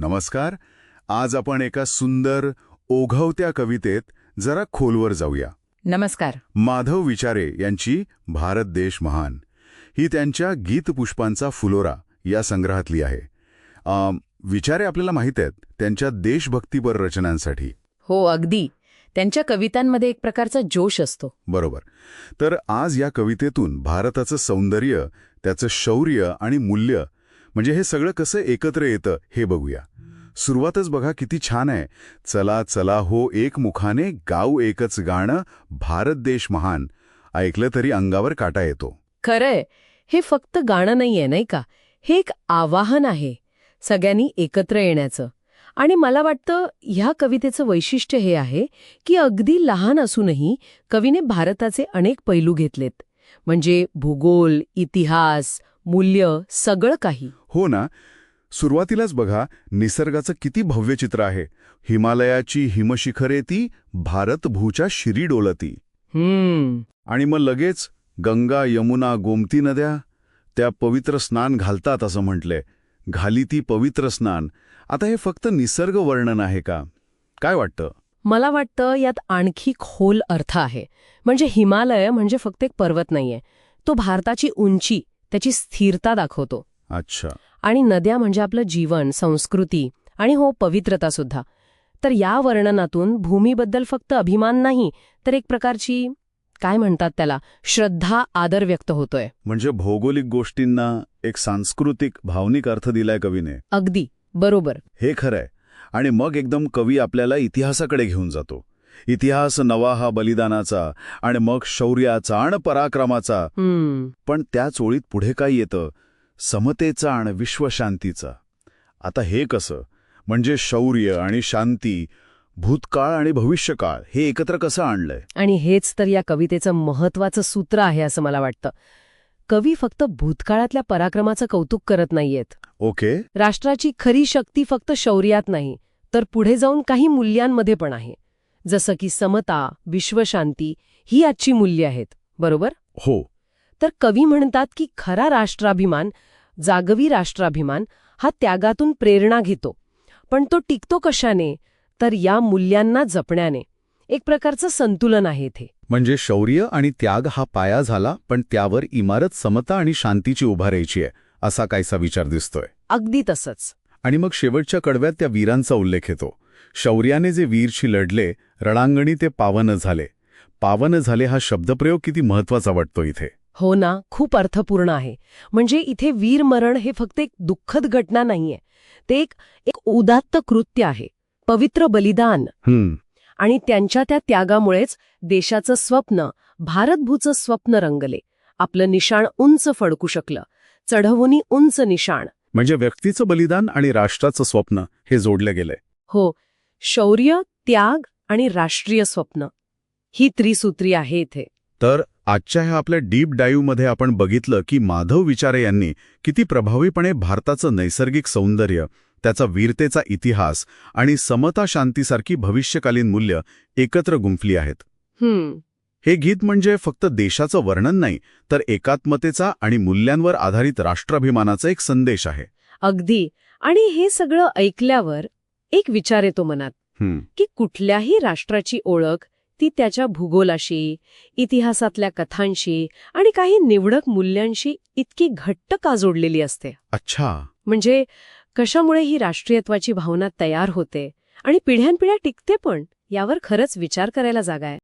नमस्कार. आज आपण एका सुंदर ओघवत्या कवितेत जरा खोलवर जाऊया. नमस्कार. माधव विचारे यांची भारत देश महान. ही त्यांच्या गीतपुष्पांचा फुलोरा या संग्रहातली आहे. विचारे आपल्याला माहीत आहेत त्यांच्या देशभक्तीपर रचनांसाठी. हो अगदी. त्यांच्या कवितांमध्ये एक प्रकारचा जोश असतो. बरोबर. तर आज या कवितेतून भारताचं सौंदर्य त्याचं शौर्य आणि मूल्य म्हणजे हे सगळं कसं एकत्र येतं हे बघूया. सुरुवातच बघा किती छान आहे. चला चला हो एक मुखाने गाऊ एकच गाणं भारत देश महान. ऐकलं तरी अंगावर काटा येतो. खरंय. हे फक्त गाणं नाहीये नाही का? हे एक आवाहन आहे सगळ्यांनी एकत्र येण्याचं. आणि मला वाटतं ह्या कवितेचं वैशिष्ट्य हे आहे की अगदी लहान असूनही कवीने भारताचे अनेक पैलू घेतलेत. म्हणजे भूगोल इतिहास मूल्य सगळं काही. हो ना. सुरुवातीलाच बघा निसर्गाचं किती भव्य चित्र आहे. हिमालयाची हिमशिखरे ती भारतभूच्या शिरी डोलती. हम्म. आणि मग लगेच गंगा यमुना गोमती नद्या त्या पवित्र स्नान घालतात असं म्हटलंय. घाली ती पवित्र स्नान. आता हे फक्त निसर्ग वर्णन आहे का? काय वाटतं? मला वाटतं यात आणखी खोल अर्थ आहे. म्हणजे हिमालय म्हणजे फक्त एक पर्वत नाहीये. तो भारताची उंची त्याची स्थिरता दाखवतो. अच्छा. आणि नद्या म्हणजे आपलं जीवन संस्कृती आणि हो पवित्रता सुद्धा. तर या वर्णनातून भूमीबद्दल फक्त अभिमान नाही तर एक प्रकारची काय म्हणतात त्याला श्रद्धा आदर व्यक्त होतोय. म्हणजे भौगोलिक गोष्टींना एक सांस्कृतिक भावनिक अर्थ दिलाय कवीने. अगदी बरोबर. हे खरंय. आणि मग एकदम कवी आपल्याला इतिहासाकडे घेऊन जातो. इतिहास नवा हा बलिदानाचा आणि मग शौर्याचा आणि पराक्रमाचा. पण त्याच ओळीत पुढे काय येतं? समतेचा आणि विश्वशांतीचा. आता हे कसं? म्हणजे शौर्य आणि शांती भूतकाळ आणि भविष्यकाळ हे एकत्र कसं आणलंय? आणि हेच तर या कवितेचं महत्वाचं सूत्र आहे असं मला वाटतं. कवी फक्त भूतकाळातल्या पराक्रमाचं कौतुक करत नाहीयेत. ओके. राष्ट्राची खरी शक्ती फक्त शौर्यात नाही तर पुढे जाऊन काही मूल्यांमध्ये पण आहे. जसं की समता विश्वशांती ही आजची मूल्य आहेत. बरोबर? हो. तर कवी म्हणतात की खरा राष्ट्राभिमान जागवी राष्ट्राभिमान हा त्यागातून प्रेरणा घेतो. पण तो टिकतो कशाने? तर या मूल्यांना जपण्याने. एक प्रकारचं संतुलन आहे इथे. म्हणजे शौर्य आणि त्याग हा पाया झाला पण त्यावर इमारत समता आणि शांतीची उभारायची आहे असा कायसा विचार दिसतोय. अगदी तसंच. आणि मग शेवटच्या कडव्यात त्या वीरांचा उल्लेख येतो. शौर्याने जे वीरशी लढले रणांगणी ते पावन झाले. पावन झाले हा शब्दप्रयोग किती महत्त्वाचा वाटतो इथे. हो ना खूप अर्थपूर्ण आहे. म्हणजे इथे वीरमरण हे फक्त एक दुःखद घटना नाहीये. ते एक एक उदात्त कृत्य आहे. पवित्र बलिदान. आणि त्यांच्या त्या त्यागामुळेच देशाचं स्वप्न भारतभूचं स्वप्न रंगले. आपलं निशाण उंच फडकू शकलं. चढवुनी उंच निशाण. म्हणजे व्यक्तीचं बलिदान आणि राष्ट्राचं स्वप्न हे जोडले गेलंय हो शौर्य त्याग आणि राष्ट्रीय स्वप्न. ही त्रिसूत्री आहे इथे. तर आजच्या ह्या आपल्या डीप डाईव्हमध्ये आपण बघितलं की माधव विचारे यांनी किती प्रभावीपणे भारताचं नैसर्गिक सौंदर्य त्याचा वीरतेचा इतिहास आणि समता शांतीसारखी भविष्यकालीन मूल्य एकत्र गुंफली आहेत. हे गीत म्हणजे फक्त देशाचं वर्णन नाही तर एकात्मतेचा आणि मूल्यांवर आधारित राष्ट्राभिमानाचा एक संदेश आहे. अगदी. आणि हे सगळं ऐकल्यावर एक विचार येतो मनात की कुठल्याही राष्ट्राची ओळख ती त्याच्या भूगोलाशी इतिहासातल्या कथांशी आणि काही निवडक मूल्यांशी इतकी घट्ट का जोडलेली असते? अच्छा. म्हणजे कशामुळे ही राष्ट्रीयत्वाची भावना तयार होते आणि पिढ्यानपिढ्या टिकते पण यावर खरंच विचार करायला जागा आहे.